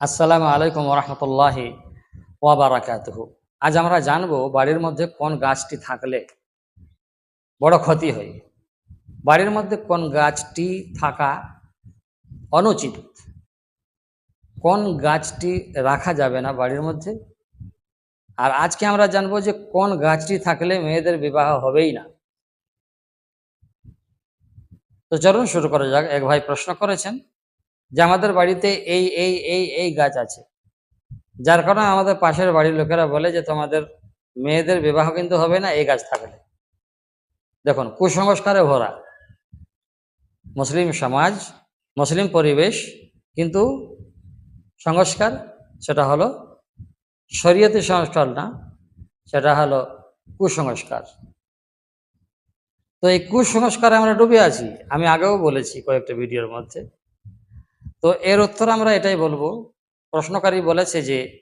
আসসালামু আলাইকুম রহমতুল্লাহি ওয়াবারাকাতুহু। আজ আমরা জানব বাড়ির মধ্যে কোন গাছটি থাকলে বড় ক্ষতি হয়। বাড়ির মধ্যে কোন গাছটি থাকা অনুচিত? কোন গাছটি রাখা যাবে না বাড়ির মধ্যে? আর আজকে আমরা জানব যে কোন গাছটি থাকলে মেয়েদের বিবাহ হবেই না। তো চলুন শুরু করা যাক। এক ভাই প্রশ্ন করেছেন যে আমাদের বাড়িতে এই এই এই এই গাছ আছে। যার কারণে আমাদের পাশের বাড়ির লোকেরা বলে যে তোমাদের মেয়েদের বিবাহ কিন্তু হবে না, এই গাছ থাকলে দেখুন, কুসংস্কারে ভরা। মুসলিম সমাজ, মুসলিম পরিবেশ কিন্তু সংস্কার, সেটা হলো শরীয়তি সংস্কার না, সেটা হলো কুসংস্কার। তো এই কুসংস্কারে আমরা ডুবে আছি। আমি আগেও বলেছি কয়েকটা ভিডিওর মধ্যে। তো এর উত্তর আমরা এটাই বলব, প্রশ্নকারী বলেছে যে,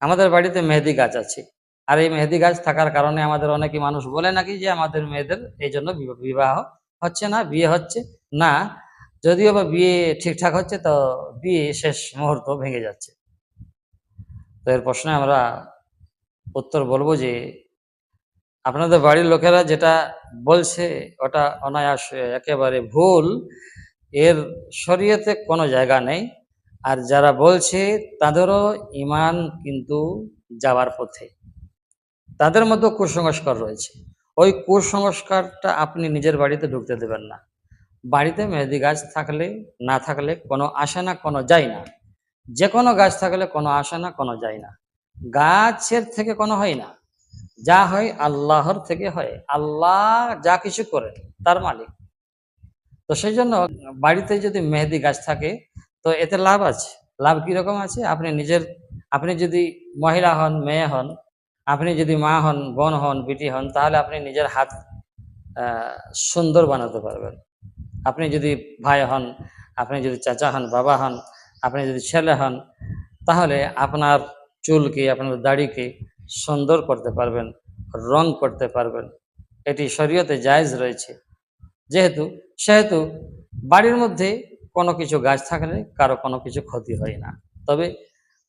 আমাদের বাড়িতে মেহেদি গাছ আছে। আর এই মেহেদি গাছ থাকার কারণে আমাদের অনেকে মানুষ বলে নাকি যে, আমাদের মেয়েদের এই জন্য বিবা- বিবাহ হচ্ছে না, বিয়ে হচ্ছে না। যদিও বা বিয়ে ঠিকঠাক হচ্ছে, তো বিয়ে শেষ মুহূর্ত ভেঙে যাচ্ছে। তো এর প্রশ্নে আমরা উত্তর বলব যে, আপনাদের বাড়ির লোকেরা যেটা বলছে, ওটা অনায়াস একেবারে ভুল। এর শরীয়তে কোনো জায়গা নেই। আর যারা বলছে, তাদেরও ইমান কিন্তু যাওয়ার পথে। তাদের মধ্যে কুসংস্কার রয়েছে। ওই কুসংস্কারটা আপনি নিজের বাড়িতে ঢুকতে দেবেন না। বাড়িতে মেহেদি গাছ থাকলে, না থাকলে কোনো আসে না, কোনো যায় না। যে কোনো গাছ থাকলে কোনো আসে না, কোনো যায় না। গাছের থেকে কোনো হয় না। যা হয় আল্লাহর থেকে হয়। আল্লাহ যা কিছু করেন, তার মালিক। তো সেই জন্য বাড়িতে যদি মেহেদি গাছ থাকে, তো এতে লাভ আছে। লাভ কীরকম আছে? আপনি নিজের, আপনি যদি মহিলা হন, মেয়ে হন, আপনি যদি মা হন, বোন হন, বিটি হন, তাহলে আপনি নিজের হাত সুন্দর বানাতে পারবেন। আপনি যদি ভাই হন, আপনি যদি চাচা হন, বাবা হন, আপনি যদি ছেলে হন, তাহলে আপনার চুলকে, আপনার দাড়িকে সুন্দর করতে পারবেন, রং করতে পারবেন। এটি শরীয়তে জায়েজ রয়েছে। যেহেতু, সেহেতু বাড়ির মধ্যে কোনো কিছু গাছ থাকলে কারও কোনো কিছু ক্ষতি হয় না। তবে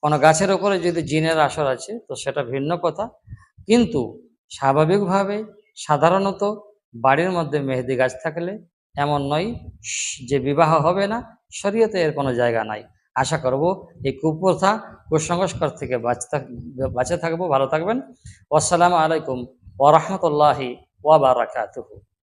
কোনো গাছের ওপরে যদি জিনের আসর আছে, তো সেটা ভিন্ন কথা। কিন্তু স্বাভাবিকভাবে সাধারণত বাড়ির মধ্যে মেহেদি গাছ থাকলে এমন নয় যে বিবাহ হবে না, শরীয়তে এর কোনো জায়গা নাই। আশা করব এই কুপ্রথা, কুসংস্কার থেকে বাঁচে থাকব, ভালো থাকবেন। আসসালামু আলাইকুম ওরহমতুল্লাহি ওয়াবারাকাতুহু